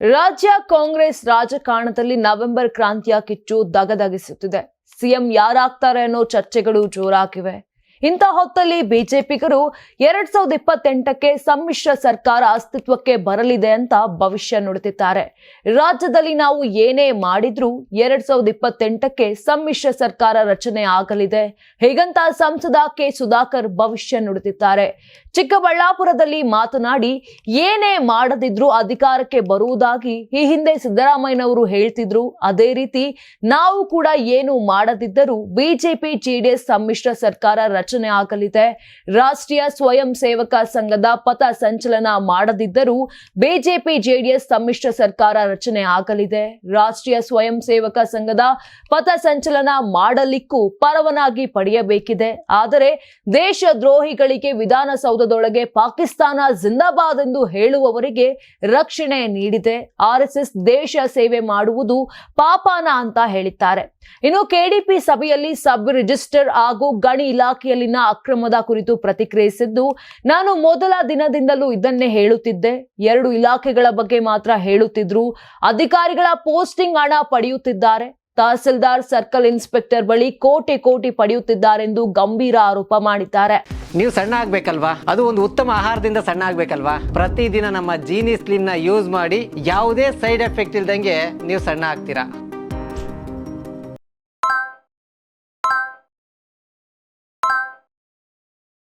ರಾಜ್ಯ ಕಾಂಗ್ರೆಸ್ ರಾಜಕಾರಣದಲ್ಲಿ ನವೆಂಬರ್ ಕ್ರಾಂತಿಯ ಕಿಚ್ಚು ದಗದಗಿಸುತ್ತಿದೆ. ಸಿಎಂ ಯಾರಾಗ್ತಾರೆ ಅನ್ನೋ ಚರ್ಚೆಗಳು ಜೋರಾಗಿವೆ. ಇಂಥ ಹೊತ್ತಲ್ಲಿ ಬಿಜೆಪಿಗರು ಎರಡ್ ಸಾವಿರದ ಇಪ್ಪತ್ತೆಂಟಕ್ಕೆ ಸಮ್ಮಿಶ್ರ ಸರ್ಕಾರ ಅಸ್ತಿತ್ವಕ್ಕೆ ಬರಲಿದೆ ಅಂತ ಭವಿಷ್ಯ ನುಡಿದಿದ್ದಾರೆ ರಾಜ್ಯದಲ್ಲಿ ನಾವು ಏನೇ ಮಾಡಿದ್ರೂ ಎರಡ್ ಸಾವಿರದ ಇಪ್ಪತ್ತೆಂಟಕ್ಕೆ ಸಮ್ಮಿಶ್ರ ಸರ್ಕಾರ ರಚನೆ ಆಗಲಿದೆ. ಹೀಗಂತ ಸಂಸದ ಕೆ ಸುಧಾಕರ್ ಭವಿಷ್ಯ ನುಡಿದಿದ್ದಾರೆ ಚಿಕ್ಕಬಳ್ಳಾಪುರದಲ್ಲಿ ಮಾತನಾಡಿ, ಏನೇ ಮಾಡದಿದ್ರೂ ಅಧಿಕಾರಕ್ಕೆ ಬರುವುದಾಗಿ ಈ ಹಿಂದೆ ಸಿದ್ದರಾಮಯ್ಯನವರು ಹೇಳ್ತಿದ್ರು. ಅದೇ ರೀತಿ ನಾವು ಕೂಡ ಏನು ಮಾಡದಿದ್ದರೂ ಬಿಜೆಪಿ ಜೆಡಿಎಸ್ ಸಮ್ಮಿಶ್ರ ಸರ್ಕಾರ ರಚನೆ ಆಗಲಿದೆ. ರಾಷ್ಟ್ರೀಯ ಸ್ವಯಂ ಸೇವಕ ಸಂಘದ ಪಥ ಸಂಚಲನ ಮಾಡದಿದ್ದರೂ ಬಿಜೆಪಿ, ಜೆಡಿಎಸ್ ಸಮ್ಮಿಶ್ರ ಸರ್ಕಾರ ರಚನೆ ಆಗಲಿದೆ. ರಾಷ್ಟ್ರೀಯ ಸ್ವಯಂ ಸೇವಕ ಸಂಘದ ಪಥ ಸಂಚಲನ ಮಾಡಲಿಕ್ಕೂ ಪರವನಾಗಿ ಪಡೆಯಬೇಕಿದೆ. ಆದರೆ ದೇಶ ದ್ರೋಹಿಗಳಿಗೆ ವಿಧಾನಸೌಧದೊಳಗೆ ಪಾಕಿಸ್ತಾನ ಜಿಂದಾಬಾದ್ ಎಂದು ಹೇಳುವವರಿಗೆ ರಕ್ಷಣೆ ನೀಡಿದೆ. ಆರ್ಎಸ್ಎಸ್ ದೇಶ ಸೇವೆ ಮಾಡುವುದು ಪಾಪಾನ ಅಂತ ಹೇಳಿದ್ದಾರೆ. ಇನ್ನು ಕೆಡಿಪಿ ಸಭೆಯಲ್ಲಿ ಸಬ್ ರಿಜಿಸ್ಟರ್ ಹಾಗೂ ಗಣಿ ಇಲಾಖೆಯಲ್ಲಿನ ಅಕ್ರಮದ ಕುರಿತು ಪ್ರತಿಕ್ರಿಯಿಸಿದ್ದು, ನಾನು ಮೊದಲ ದಿನದಿಂದಲೂ ಇದನ್ನೇ ಹೇಳುತ್ತಿದ್ದೆ. ಎರಡು ಇಲಾಖೆಗಳ ಬಗ್ಗೆ ಮಾತ್ರ ಹೇಳುತ್ತಿದ್ರು, ಅಧಿಕಾರಿಗಳ ಪೋಸ್ಟಿಂಗ್ ಹಣ ಪಡೆಯುತ್ತಿದ್ದಾರೆ. ತಹಸೀಲ್ದಾರ್, ಸರ್ಕಲ್ ಇನ್ಸ್ಪೆಕ್ಟರ್ ಬಳಿ ಕೋಟಿ ಕೋಟಿ ಪಡೆಯುತ್ತಿದ್ದಾರೆಂದು ಗಂಭೀರ ಆರೋಪ ಮಾಡಿದ್ದಾರೆ. ನೀವು ಸಣ್ಣ ಆಗ್ಬೇಕಲ್ವಾ? ಅದು ಒಂದು ಉತ್ತಮ ಆಹಾರದಿಂದ ಸಣ್ಣ ಆಗ್ಬೇಕಲ್ವಾ? ಪ್ರತಿದಿನ ನಮ್ಮ ಜೀನಿ ಸ್ಲಿಮ್ನ ಯೂಸ್ ಮಾಡಿ ಯಾವುದೇ ಸೈಡ್ ಎಫೆಕ್ಟ್ ಇಲ್ದಂಗೆ ನೀವು ಸಣ್ಣ ಆಗ್ತೀರಾ?